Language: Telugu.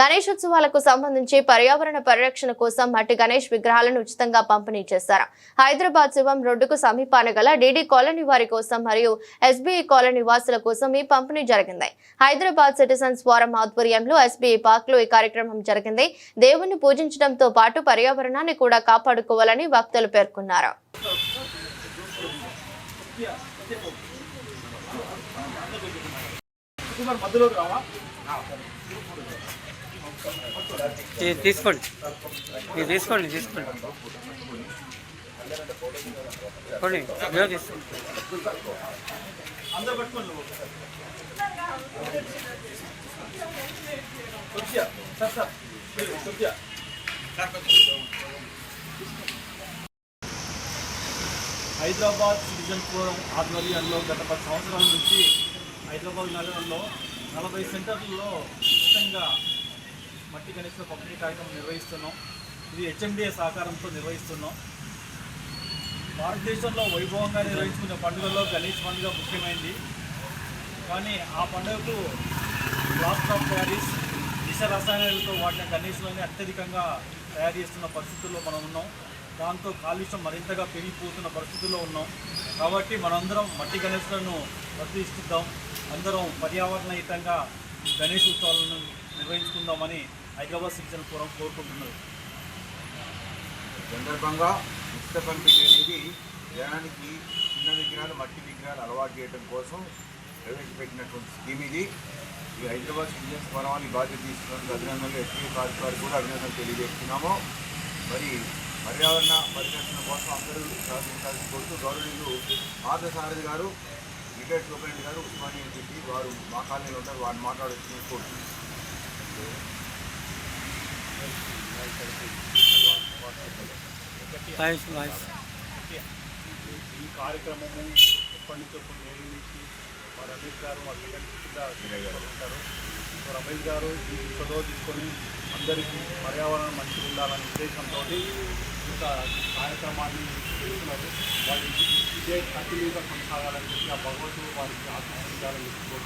గణేశోత్సవాలకు సంబంధించి పర్యావరణ పరిరక్షణ కోసం మట్టి గణేష్ విగ్రహాలను ఉచితంగా పంపిణీ చేశారు. హైదరాబాద్ శివం రోడ్డుకు సమీపాన గల డీడీ కాలనీ వారి కోసం మరియు ఎస్బీఐ కాలనీ వాసుల కోసం ఈ పంపిణీ జరిగింది. హైదరాబాద్ సిటిజన్స్ ఫోరం ఆధ్వర్యంలో ఎస్బీఐ పార్క్లో ఈ కార్యక్రమం జరిగింది. దేవుణ్ణి పూజించడంతో పాటు పర్యావరణాన్ని కూడా కాపాడుకోవాలని వక్తలు పేర్కొన్నారు. ఇది తీసుకోండి. ఇది తీసుకోండి తీసుకోండి. తీసుకోండి ఇదిగో తీసుకోండి. హైదరాబాద్ సిటిజన్ ఫోరం ఆధ్వర్యంలో గత పది సంవత్సరాల నుంచి హైదరాబాద్ నగరంలో నలభై సెంటర్లలో ముఖ్యంగా మట్టి గణేశ పంపిణీ కార్యక్రమం నిర్వహిస్తున్నాం. ఇది హెచ్ఎండిఏ సహకారంతో నిర్వహిస్తున్నాం. భారతదేశంలో వైభవంగా నిర్వహించుకునే పండుగల్లో గణేష్ పండుగ ముఖ్యమైనది కానీ ఆ పండుగకు బ్లాస్ట్ ఆఫ్ ప్యారిస్ విష రసాయనాలతో వాటిని గణేష్లోనే అత్యధికంగా తయారు చేస్తున్న పరిస్థితుల్లో మనం ఉన్నాం. దాంతో కాలుష్యం మరింతగా పెరిగిపోతున్న పరిస్థితుల్లో ఉన్నాం. కాబట్టి మనందరం మట్టి గణేష్లను ప్రతిష్ఠిద్దాం. అందరం పర్యావరణయుతంగా గణేష్ ఉత్సవాలను నిర్వహించుకుందామని హైదరాబాద్ సిటిజన్ ఫోరం కోరుకుంటున్నారు సందర్భంగా ఉచిత పంపిణీ అనేది జనానికి చిన్న విగ్రహాలు మట్టి విగ్రహాలు అలవాటు చేయడం కోసం ప్రవేశపెట్టినటువంటి స్కీమ్ ఇది. ఈ హైదరాబాద్ సిటిజన్స్ ఫోరం ఈ బాధ్యత తీసుకున్నందుకు అభినందనలు. ఎస్పీ పార్టీ వారికి కూడా అభినందనలు తెలియజేస్తున్నాము. మరి పర్యావరణ పరిరక్షణ కోసం అందరూ సహకరించాల్సి కోరుతూ గౌరవనీయులు సారథి గారు రిటైర్డ్ సూపరింటెండెంట్ గారు ఉస్మానియా చెప్పి వారు మా కాలనీలో ఉంటారు. వారిని మాట్లాడొచ్చు కోరుతున్నాను ఈ కార్యక్రమము ఎప్పటి నుంచో కొన్ని ఏళ్ళ నుంచి మా రమేష్ గారు మా కింద ఉంటారు. సో రమేష్ గారు ఈ చదువు తీసుకొని అందరికీ పర్యావరణం మంచిగా ఉండాలనే ఉద్దేశంతో ఇంత కార్యక్రమాన్ని చేస్తున్నారు. వారి ఇదే కంటిన్యూగా కొనసాగాలని చెప్పి ఆ భగవంతుడు వారికి ఆశీర్వదించాలని చెప్పి